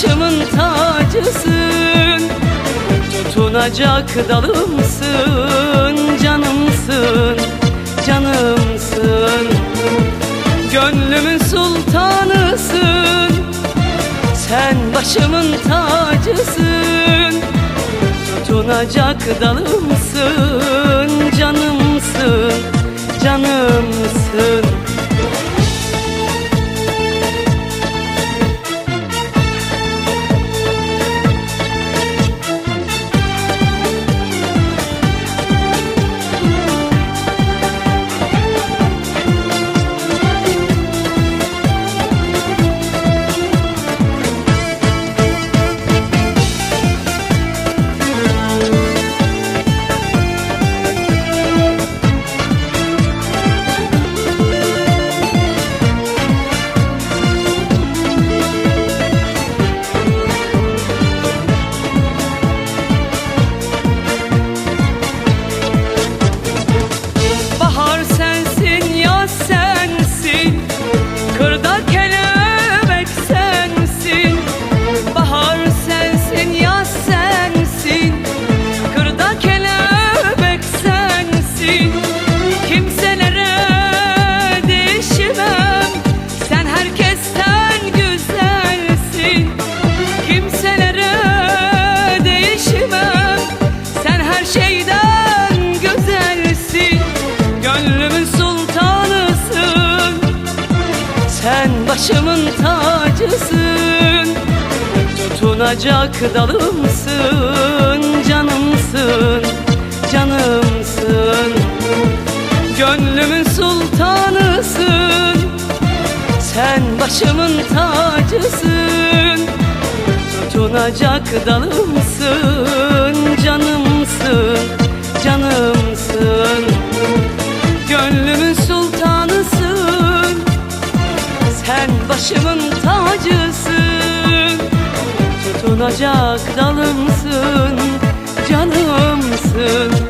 başımın tacısın Tutunacak dalımsın Canımsın, canımsın. Gönlümün sultanısın Sen başımın tacısın Tutunacak dalımsın Canımsın, Sen başımın tacısın. Tutunacak dalımsın Canımsın, canımsın. Gönlümün sultanısın. Sen başımın tacısın. Tutunacak dalımsın başımın tacısın Tutunacak dalımsın Canımsın